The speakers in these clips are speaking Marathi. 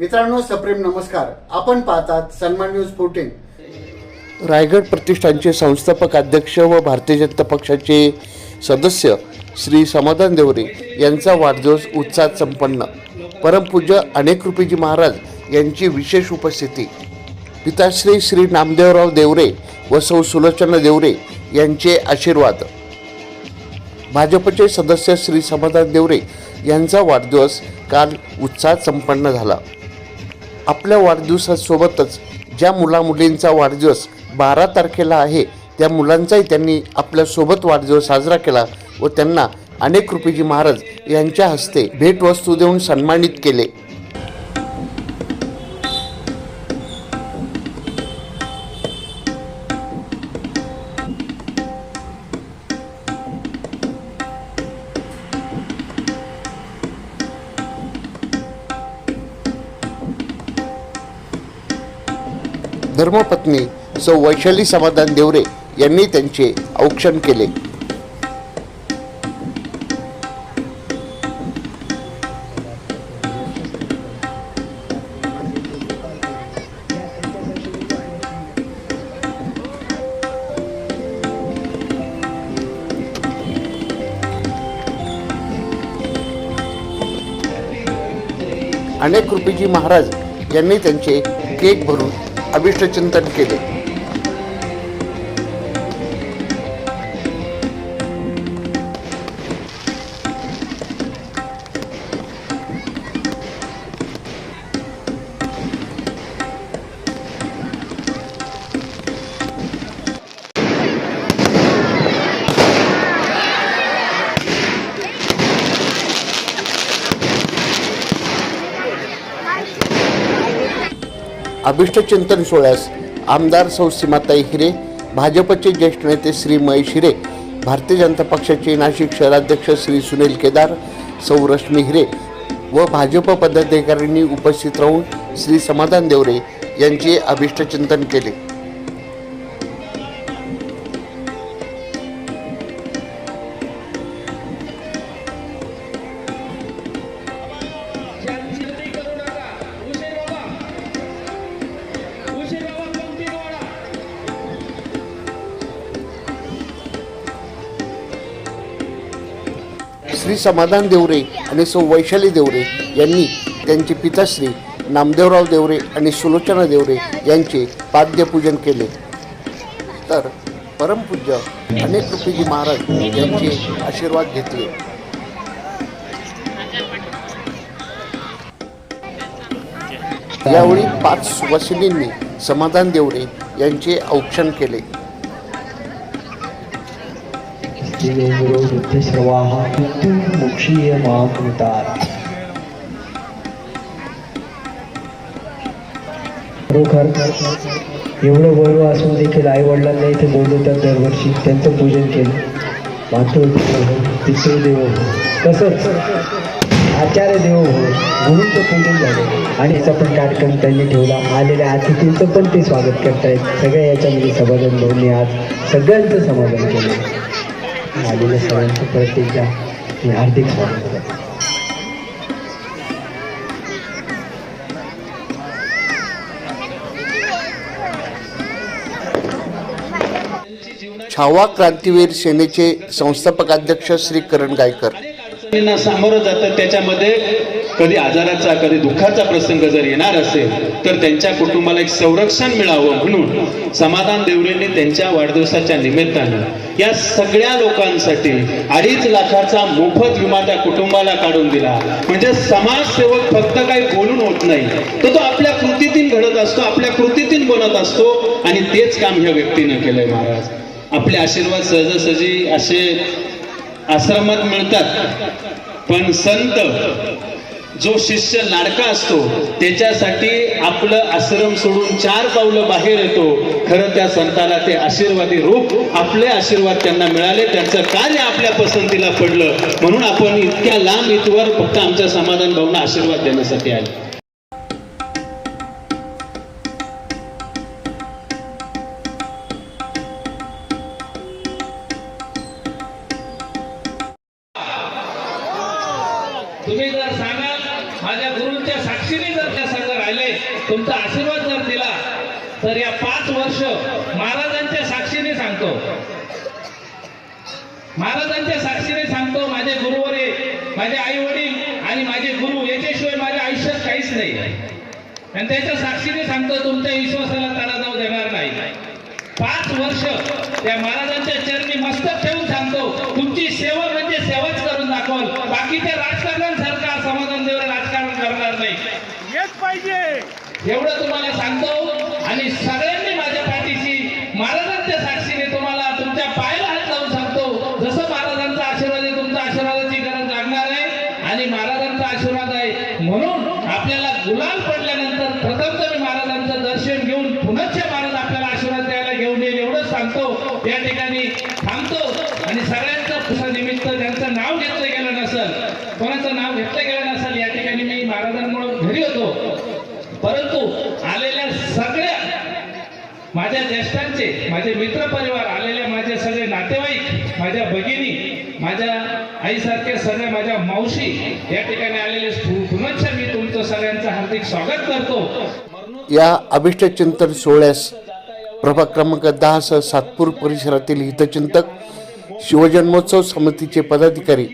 मित्रांनो सप्रेम नमस्कार. आपण पाहतात सन्मान न्यूज फोर्टीन. रायगड प्रतिष्ठानचे संस्थापक अध्यक्ष व भारतीय जनता पक्षाचे सदस्य श्री समाधान देवरे यांचा वाढदिवस उत्साहात संपन्न. परमपूज्य अनेक रुपीजी महाराज यांची विशेष उपस्थिती. पिताश्री श्री नामदेवराव देवरे व सौ सुलोचना देवरे यांचे आशीर्वाद. भाजपचे सदस्य श्री समाधान देवरे यांचा वाढदिवस काल उत्साहात संपन्न झाला. आपल्या वाढदिवसासोबतच ज्या मुलामुलींचा वाढदिवस बारा तारखेला आहे त्या मुलांचाही त्यांनी आपल्यासोबत वाढदिवस साजरा केला व त्यांना अनेक रुपीजी महाराज यांच्या हस्ते भेटवस्तू देऊन सन्मानित केले. धर्मपत्नी सौ वैशाली समाधान देवरे यांनी त्यांचे औक्षण केले. अनेक रुपीजी महाराज यांनी त्यांचे केक भरून अभिष्टचिंतन केले. अभिष्टचिंतन सोहळ्यास आमदार सौ सीमाताई हिरे भाजपचे ज्येष्ठ नेते श्री महेश हिरे भारतीय जनता पक्षाचे नाशिक शहराध्यक्ष श्री सुनील केदार सौ रश्मी हिरे व भाजप पदाधिकाऱ्यांनी उपस्थित राहून श्री समाधान देवरे यांचे अभिष्टचिंतन केले. श्री समाधान देवरे आणि सौ वैशाली देवरे यांनी त्यांचे पिताश्री नामदेवराव देवरे आणि सुलोचना देवरे यांचे पाद्यपूजन केले. तर परमपूज्य अनेक रुपीजी महाराज यांचे आशीर्वाद घेतले. यावेळी पाच सुवासिनींनी समाधान देवरे यांचे औक्षण केले. वृद्धश्रवाः मोक्षीय मामृतात् खरोखर एवढं वय असून देखील आई वडिलांना इथे बोलवतात दरवर्षी त्यांचं पूजन केलं मातृदेव हो देव हो तसंच आचार्य देव हो गुरूंचं पूजन झालं. आणि याचा पण कार्यक्रम त्यांनी ठेवला. आलेल्या अतिथींचं पण ते स्वागत करतायत. सगळ्या याच्यामध्ये समाधान भाऊंनी आज सगळ्यांचं समाधान केलं. आलेल्या सगळ्यांचं परत एकदा मी हार्दिक स्वागत करतो. छावा क्रांतीवीर सेनेचे संस्थापक अध्यक्ष श्री करण गायकर. सामोरं जातं त्याच्यामध्ये. कधी आजाराचा कधी दुःखाचा प्रसंग जर येणार असेल तर त्यांच्या कुटुंबाला एक संरक्षण मिळावं म्हणून समाधान देवरेंनी त्यांच्या वाढदिवसाच्या निमित्तानं या सगळ्या लोकांसाठी अडीच लाखाचा मोफत विमा त्या कुटुंबाला काढून दिला. म्हणजे समाजसेवक फक्त काही बोलून होत नाही. तर तो आपल्या कृतीतून घडत असतो आपल्या कृतीतून बनत असतो आणि तेच काम ह्या व्यक्तीनं केलंय महाराज. आपले आशीर्वाद सहजासहजी असे आश्रमात मिळतात. पण संत जो शिष्य लाडका असतो त्याच्यासाठी आपलं आश्रम सोडून चार पावलं बाहेर येतो. खरं त्या संताला ते आशीर्वादी रूप आपले आशीर्वाद त्यांना मिळाले त्यांचं कार्य आपल्या पसंतीला पडलं. म्हणून आपण इतक्या लांब इथवर फक्त आमच्या समाधान भावना आशीर्वाद देण्यासाठी आले. तुमचा आशीर्वाद जर दिला तर या पाच वर्ष महाराजांच्या साक्षीने सांगतो. महाराजांच्या साक्षीने सांगतो माझे गुरुवरे माझे आई वडील आणि माझे गुरु याच्याशिवाय माझ्या आयुष्यात काहीच नाही. आणि त्याच्या साक्षीने सांगतो तुमच्या विश्वासाला तडा जाऊ देणार नाही. पाच वर्ष त्या महाराजांच्या चरणी मस्तक ठेवून सांगतो तुमची सेवा म्हणजे सेवाच करून दाखवल. बाकीच्या राजकारणात समाधान देवर राजकारण करणार नाही हेच पाहिजे एवढं तुम्हाला सांगतो आणि सगळ्यांनी माझ्या पाठीशी महाराजांच्या साक्षीने तुम्हाला तुमच्या पायाला हात लावून सांगतो जसं महाराजांचा आशीर्वाद आहे तुमच्या आशीर्वादाची गरज लागणार आहे आणि महाराजांचा आशीर्वाद आहे. म्हणून आपल्याला गुलाल पडल्यानंतर प्रथम तुम्ही महाराजांचं दर्शन घेऊन पुनश्च महाराज आपल्याला आशीर्वाद द्यायला घेऊन येईल एवढंच सांगतो. या ठिकाणी थांबतो आणि सगळ्यांचं निमित्त ज्यांचं नाव घेतलं गेलं नसेल कोणाचं नाव घेतलं गेलं नसेल या ठिकाणी मी महाराजांमुळे घरी होतो. परंतु आलेल्या सगळ्या माझ्या ज्येष्ठांचे माझे मित्र परिवार आलेले माझे सगळे नातेवाईक माझ्या भगिनी माझ्या आईसारख्या सगळ्या माझ्या मावशी या ठिकाणी आलेले पुनश्च मी तुमचं सगळ्यांचं हार्दिक स्वागत करतो. या अभिष्ट चिंतन सोहळ्यास प्रभाग क्रमांक दहासह सातपूर परिसरातील हितचिंतक शिवजन्मोत्सव समितीचे पदाधिकारी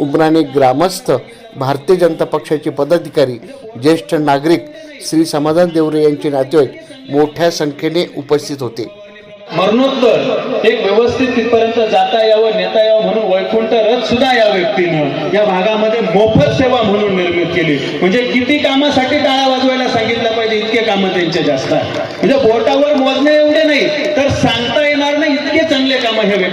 उमराणे ग्रामस्थ भारतीय जनता पक्षाचे पदाधिकारी ज्येष्ठ नागरिक श्री समाधान देवरे यांचे नातेवाईक मोठ्या संख्येने उपस्थित होते. मरणोत्तर एक व्यवस्थित तिथपर्यंत जाता यावं नेता यावं म्हणून वैकुंठ रथ सुद्धा या व्यक्तीनं या भागामध्ये मोफत सेवा म्हणून निर्मित केली. म्हणजे किती कामासाठी टाळा वाजवायला सांगितलं पाहिजे इतके कामं त्यांचे जास्त म्हणजे बोटावर मोजणे एवढे नाही तर सांगता येणार नाही इतके चांगले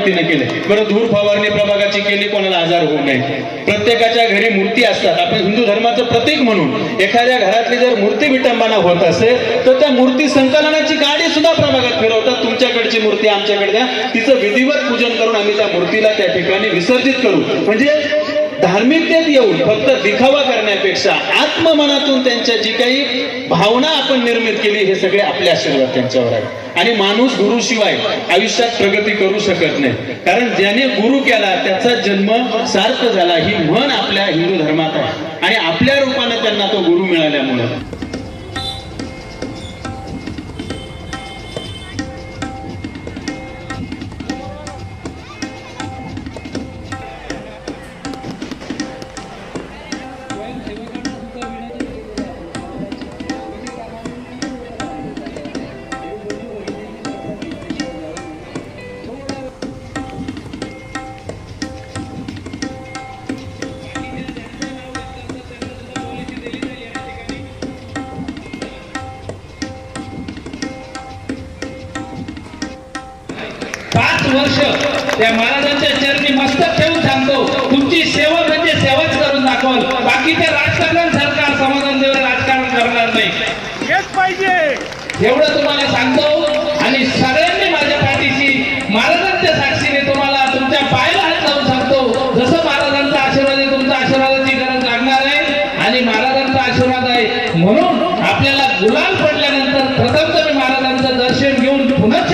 कामं केले. बरं धूर फवारणी प्रभागाची केली कोणाला आजार होऊ नये. प्रत्येकाच्या घरी मूर्ती असतात. आपण हिंदू धर्माचं प्रतीक म्हणून एखाद्या घरातली जर मूर्ती विटंबना होत असेल तर त्या मूर्ती संकलनाची गाडी सुद्धा प्रभागात फिरवतात. तुमच्याकडची मूर्ती आमच्याकडे द्या. तिचं विधिवत पूजन करून आम्ही त्या मूर्तीला त्या ठिकाणी विसर्जित करू. म्हणजे धार्मिकतेत येऊन फक्त दिखावा करण्यापेक्षा आत्ममनातून त्यांच्या जी काही भावना आपण निर्मित केली हे सगळे आपले आशीर्वाद त्यांच्यावर आहे आणि माणूस गुरुशिवाय आयुष्यात प्रगती करू शकत नाही. कारण ज्याने गुरु केला त्याचा जन्म सार्थ झाला ही म्हण आपल्या हिंदू धर्मात आहे. आणि आपल्या रूपाने त्यांना तो गुरु मिळाल्यामुळे. वर्ष त्या महाराजांच्या चरणी मस्तक ठेवून सांगतो तुमची सेवा म्हणजे सेवाच करून दाखवल. बाकीच्या राजकारणांसारखा समाधान देवर राजकारण करणार नाही. हेच पाहिजे. एवढं तुम्हाला सांगतो आणि सगळ्यांनी माझ्या पाठीशी महाराजांच्या साक्षीने तुम्हाला तुमच्या पायाला हात लावून सांगतो जसं महाराजांचा आशीर्वाद आहे तुमच्या आशीर्वादाची गरज लागणार आहे. आणि महाराजांचा आशीर्वाद आहे. म्हणून आपल्याला गुलाल पडल्यानंतर प्रथम तुम्ही महाराजांचं दर्शन घेऊन पुनश्च